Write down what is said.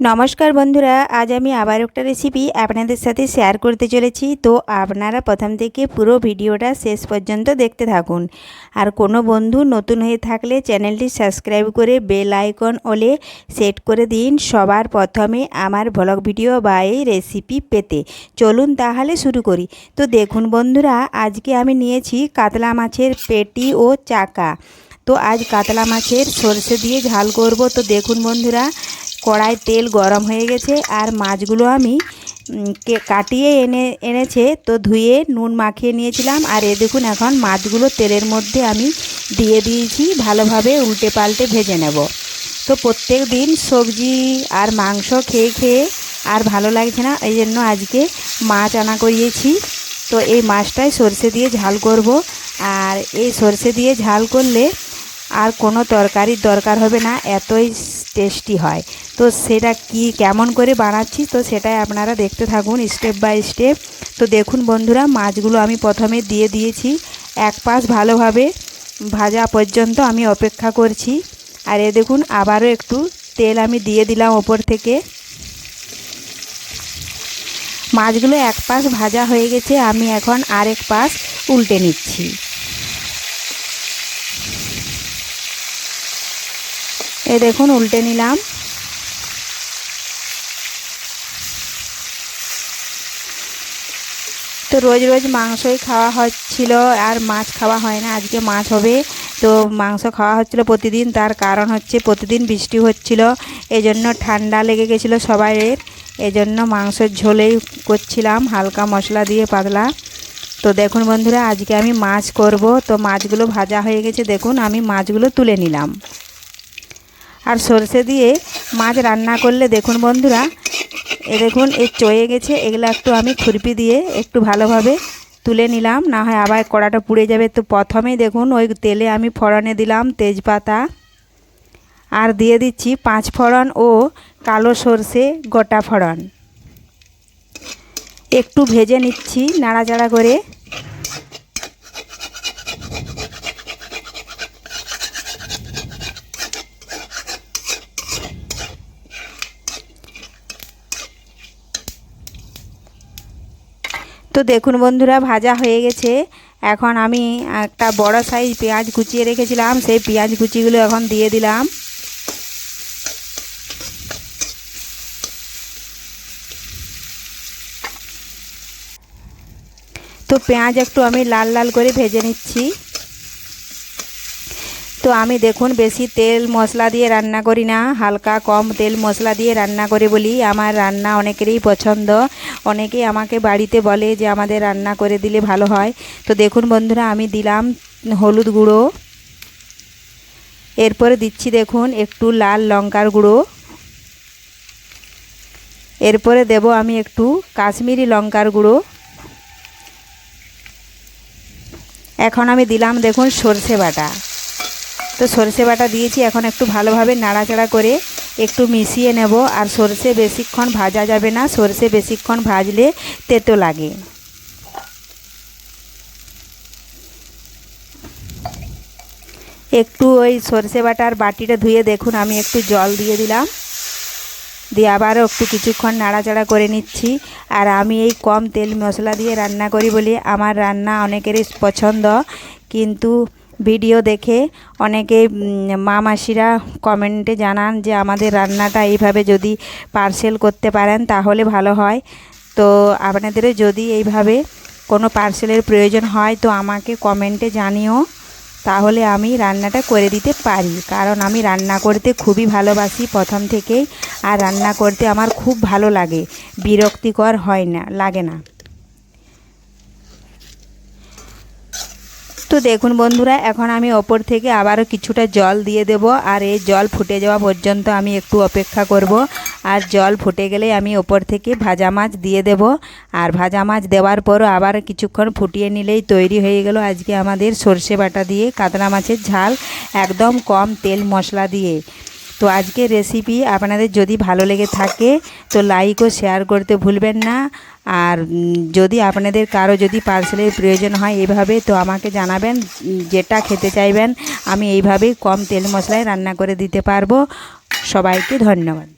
নমস্কার বন্ধুরা, আজ আমি আবার একটা রেসিপি আপনাদের সাথে শেয়ার করতে চলেছি। তো আপনারা প্রথম থেকে পুরো ভিডিওটা শেষ পর্যন্ত দেখতে থাকুন। আর কোনো বন্ধু নতুন হয়ে থাকলে চ্যানেলটি সাবস্ক্রাইব করে বেল আইকন ওলে সেট করে দিন সবার প্রথমে আমার ব্লগ ভিডিও বা এই রেসিপি পেতে। চলুন তাহলে শুরু করি। তো দেখুন বন্ধুরা, আজকে আমি নিয়েছি কাতলা মাছের পেটি ও চাকা। তো আজ কাতলা মাছের সর্ষে দিয়ে ঝাল করব। তো দেখুন বন্ধুরা কড়াই তেল গরম হয়ে গেছে আর মাছগুলো আমি কাটিয়ে এনে, এনেছে তো ধুয়ে নুন মাখিয়ে নিয়েছিলাম। আর এ দেখুন এখন মাছগুলো তেলের মধ্যে আমি দিয়ে দিয়েছি, ভালোভাবে উল্টে পাল্টে ভেজে নেব। তো প্রত্যেক দিন সবজি আর মাংস খেয়ে খেয়ে আর ভালো লাগছে না, এই জন্য আজকে মাছ আনা করিয়েছি। তো এই মাছটাই সর্ষে দিয়ে ঝাল করব। আর এই সর্ষে দিয়ে ঝাল করলে আর কোনো তরকারির দরকার হবে না, এতই টেস্টি হয়। তো সেটা কি, কেমন করে বানাচ্ছি তো সেটাই আপনারা দেখতে থাকুন স্টেপ বাই স্টেপ। তো দেখুন বন্ধুরা, মাছগুলো আমি প্রথমে দিয়ে দিয়েছি। এক পাশ ভালোভাবে ভাজা পর্যন্ত আমি অপেক্ষা করছি। আর এ দেখুন, আবারও একটু তেল আমি দিয়ে দিলাম ওপর থেকে। মাছগুলো এক পাশ ভাজা হয়ে গেছে, আমি এখন আরেক পাশ উল্টে নিচ্ছি। এ দেখুন, উল্টে নিলাম। তো রোজ রোজ মাংসই খাওয়া হচ্ছিল আর মাছ খাওয়া হয় না। আজকে মাছ হবে। তো মাংস খাওয়া হচ্ছিল প্রতিদিন। তার কারণ হচ্ছে প্রতিদিন বৃষ্টি হচ্ছিল। এজন্য ঠান্ডা লেগে গেছিল সবাইয়ের। এজন্য মাংসের ঝোলেই করছিলাম। হালকা মশলা দিয়ে পাতলা। তো দেখুন বন্ধুরা, আজকে আমি মাছ করব। তো মাছগুলো ভাজা হয়ে গেছে। দেখুন, আমি মাছগুলো তুলে নিলাম। আর সর্ষে দিয়ে মাছ রান্না করলে দেখুন বন্ধুরা এ দেখুন, এ চয়ে গেছে, এগুলো একটু আমি খুরপি দিয়ে একটু ভালোভাবে তুলে নিলাম, না হয় আবার কড়াটা পুড়ে যাবে। তো প্রথমেই দেখুন, ওই তেলে আমি ফড়নে দিলাম তেজপাতা। আর দিয়ে দিচ্ছি পাঁচ ফড়ন ও কালো সর্ষে গোটা ফড়ন। একটু ভেজে নিচ্ছি নাড়াচাড়া করে। তো দেখুন বন্ধুরা, ভাজা হয়ে গেছে। এখন আমি একটা বড় সাইজ পেঁয়াজ কুচিয়ে রেখেছিলাম। সেই পেঁয়াজ কুচিগুলো এখন দিয়ে দিলাম। তো পেঁয়াজ একটু আমি লাল লাল করে ভেজে নিচ্ছি। তো আমি দেখুন বেশি তেল মশলা দিয়ে রান্না করি না, হালকা কম তেল মশলা দিয়ে রান্না করে বলি। আমার রান্না অনেকেরই পছন্দ। অনেকেই আমাকে বাড়িতে বলে যে আমাদের রান্না করে দিলে ভালো হয়। তো দেখুন বন্ধুরা, আমি দিলাম হলুদ গুঁড়ো। এরপরে দিচ্ছি দেখুন একটু লাল লঙ্কার গুঁড়ো। এরপরে দেব আমি একটু কাশ্মীরি লঙ্কার গুঁড়ো। এখন আমি দিলাম দেখুন সর্ষে বাটা। তো সর্ষে বাটা দিয়েছি, এখন একটু ভালোভাবে নাড়াচাড়া করে একটু মিশিয়ে নেব। আর সর্ষে বেশিক্ষণ ভাজা যাবে না, সর্ষে বেশিক্ষণ ভাজলে তেতো লাগে। একটু ওই সর্ষে বাটার বাটিটা ধুয়ে দেখুন, আমি একটু জল দিয়ে দিলাম। দিয়ে আবারও একটু কিছুক্ষণ নাড়াচাড়া করে নিচ্ছি। আর আমি এই কম তেল মশলা দিয়ে রান্না করি বলে আমার রান্না অনেকেরই পছন্দ, কিন্তু ভিডিও দেখে অনেকে মা মাসিরা কমেন্টে জানান যে আমাদের রান্নাটা এইভাবে যদি পার্সেল করতে পারেন তাহলে ভালো হয়। তো আপনাদেরও যদি এইভাবে কোনো পার্সেলের প্রয়োজন হয় তো আমাকে কমেন্টে জানিও। তাহলে আমি রান্নাটা করে দিতে পারি। কারণ আমি রান্না করতে খুবই ভালোবাসি প্রথম থেকেই। আর রান্না করতে আমার খুব ভালো লাগে। বিরক্তিকর হয় না, লাগে না। তো দেখুন বন্ধুরা, এখন আমি ওপর থেকে আবারও কিছুটা জল দিয়ে দেব, আর এই জল ফুটে যাওয়া পর্যন্ত আমি একটু অপেক্ষা করব। আর জল ফুটে গেলে আমি ওপর থেকে ভাজা মাছ দিয়ে দেব। আর ভাজা মাছ দেওয়ার পরও আবার কিছুক্ষণ ফুটিয়ে নিলেই তৈরি হয়ে গেল আজকে আমাদের সর্ষে বাটা দিয়ে কাতলা মাছের ঝাল, একদম কম তেল মশলা দিয়ে। তো আজকের রেসিপি আপনাদের যদি ভালো লেগে থাকে, তো লাইক ও শেয়ার করতে ভুলবেন না। আর যদি আপনাদের কারও যদি পার্সেলের প্রয়োজন হয় এভাবে, তো আমাকে জানাবেন যেটা খেতে চাইবেন, আমি এইভাবেই কম তেল মশলায় রান্না করে দিতে পারব। সবাইকে ধন্যবাদ।